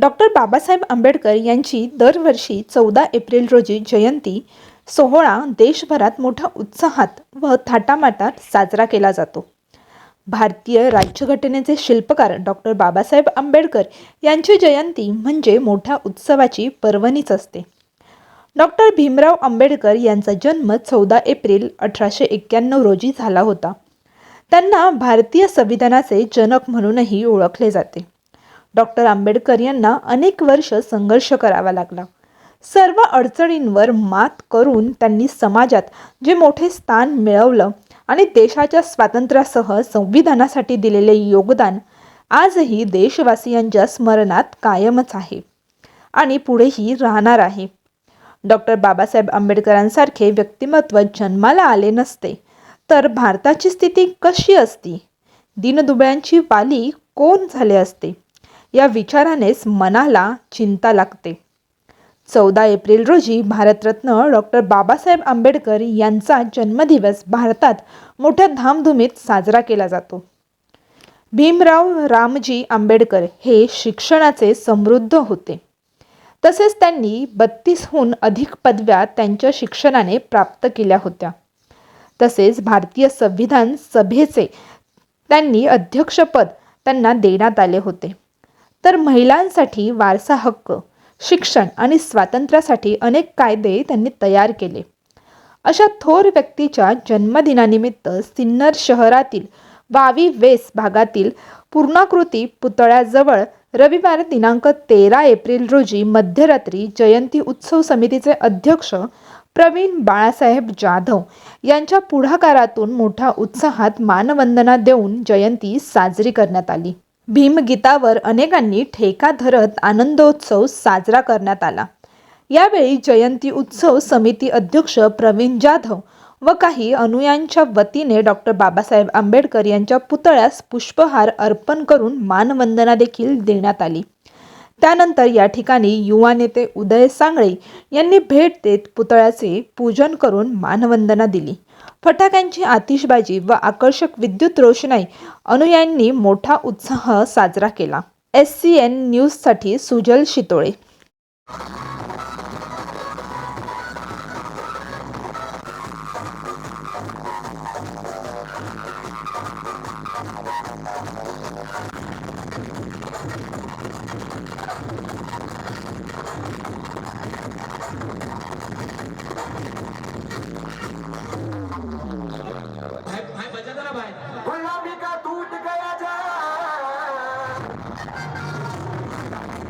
Doctor Babasaheb Ambedkar यांची दरवर्षी चौदा एप्रिल रोजी जयंती सोहळा देशभरात मोठ्या उत्साहात व थाटामाटात साजरा केला जातो. भारतीय राज्यघटनेचे शिल्पकार डॉक्टर बाबासाहेब आंबेडकर यांची जयंती म्हणजे मोठ्या उत्सवाची पर्वणीच असते. डॉक्टर भीमराव आंबेडकर यांचा जन्म चौदा एप्रिल अठराशे एक्क्याण्णव रोजी झाला होता. त्यांना भारतीय संविधानाचे जनक म्हणूनही ओळखले जाते. डॉक्टर आंबेडकर यांना अनेक वर्ष संघर्ष करावा लागला. सर्व अडचणींवर मात करून त्यांनी समाजात जे मोठे स्थान मिळवलं आणि देशाच्या स्वातंत्र्यासह संविधानासाठी दिलेले योगदान आजही देशवासियांच्या स्मरणात कायमच आहे आणि पुढेही राहणार आहे. डॉक्टर बाबासाहेब आंबेडकरांसारखे व्यक्तिमत्व जन्माला आले नसते तर भारताची स्थिती कशी असती? दीनदुबळ्यांची वाली कोण झाले असते? या विचारानेच मनाला चिंता लागते. चौदा एप्रिल रोजी भारतरत्न डॉक्टर बाबासाहेब आंबेडकर यांचा जन्मदिवस भारतात मोठ्या धामधुमीत साजरा केला जातो. भीमराव रामजी आंबेडकर हे शिक्षणाचे समृद्ध होते. तसेच त्यांनी बत्तीसहून अधिक पदव्या त्यांच्या शिक्षणाने प्राप्त केल्या होत्या. तसेच भारतीय संविधान सभेचे त्यांनी अध्यक्षपद त्यांना देण्यात आले होते. तर महिलांसाठी वारसा हक्क शिक्षण आणि स्वातंत्र्यासाठी अनेक कायदे त्यांनी तयार केले. अशा थोर व्यक्तीच्या जन्मदिनानिमित्त सिन्नर शहरातील वावी वेस भागातील पूर्णाकृती पुतळ्याजवळ रविवार दिनांक तेरा एप्रिल रोजी मध्यरात्री जयंती उत्सव समितीचे अध्यक्ष प्रवीण बाळासाहेब जाधव यांच्या पुढाकारातून मोठ्या उत्साहात मानवंदना देऊन जयंती साजरी करण्यात आली. भीमगीतावर अनेकांनी ठेका धरत आनंदोत्सव साजरा करण्यात आला. यावेळी जयंती उत्सव समिती अध्यक्ष प्रवीण जाधव व काही अनुयांच्या वतीने डॉक्टर बाबासाहेब आंबेडकर यांच्या पुतळ्यास पुष्पहार अर्पण करून मानवंदना देखील देण्यात आली. त्यानंतर या ठिकाणी युवा नेते उदय सांगळे यांनी भेट देत पुतळ्याचे पूजन करून मानवंदना दिली. फटाक्यांची आतिषबाजी व आकर्षक विद्युत रोषणाई अनुयायांनी मोठा उत्साह साजरा केला. एस सी एन न्यूजसाठी सुजल शितोळे.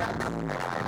Yeah.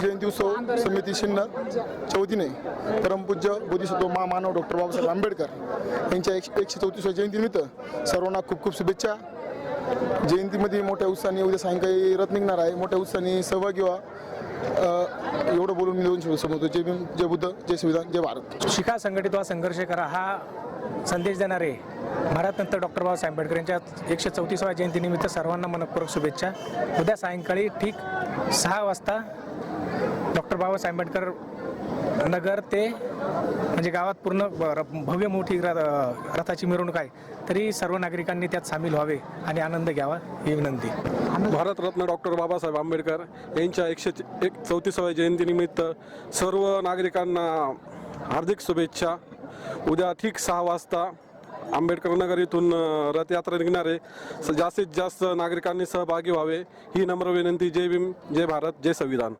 जयंती उत्सव समिती शिन्नर चौथीने परमपूज्य बोधिसत्व महामानव डॉक्टर बाबासाहेब आंबेडकर यांच्या एकशे एकशे चौतीसव्या जयंतीनिमित्त सर्वांना खूप खूप शुभेच्छा. जयंतीमध्ये मोठ्या उत्साहाने उद्या सायंकाळी रथ निघणार आहे. मोठ्या उत्साहाने सहभागी व्हा. एवढं बोलून मी दोन शब्द समजतो जय भीम जय बुद्ध जय संविधान जय भारत. शिका संघटित व्हा संघर्ष करा. हा संदेश देणारे भारतनंतर डॉक्टर बाबासाहेब आंबेडकर यांच्या एकशे चौतीसाव्या जयंतीनिमित्त सर्वांना मनपूर्वक शुभेच्छा. उद्या सायंकाळी ठीक सहा वाजता डॉक्टर बाबासाहेब आंबेडकर नगर ते म्हणजे गावात पूर्ण र- भव्य मोठी र रथाची मिरवणूक आहे. तरी सर्व नागरिकांनी त्यात सामील व्हावे आणि आनंद घ्यावा ही विनंती. भारतरत्न डॉक्टर बाबासाहेब आंबेडकर यांच्या एकशे एक चौतीसाव्या जयंतीनिमित्त सर्व नागरिकांना हार्दिक शुभेच्छा. उद्या ठीक सहा वाजता आंबेडकर नगर इथून रथयात्रा निघणारे. स- जास्तीत जास्त नागरिकांनी सहभागी व्हावे. ही नम्र विनंती. जय भीम जय भारत जय संविधान.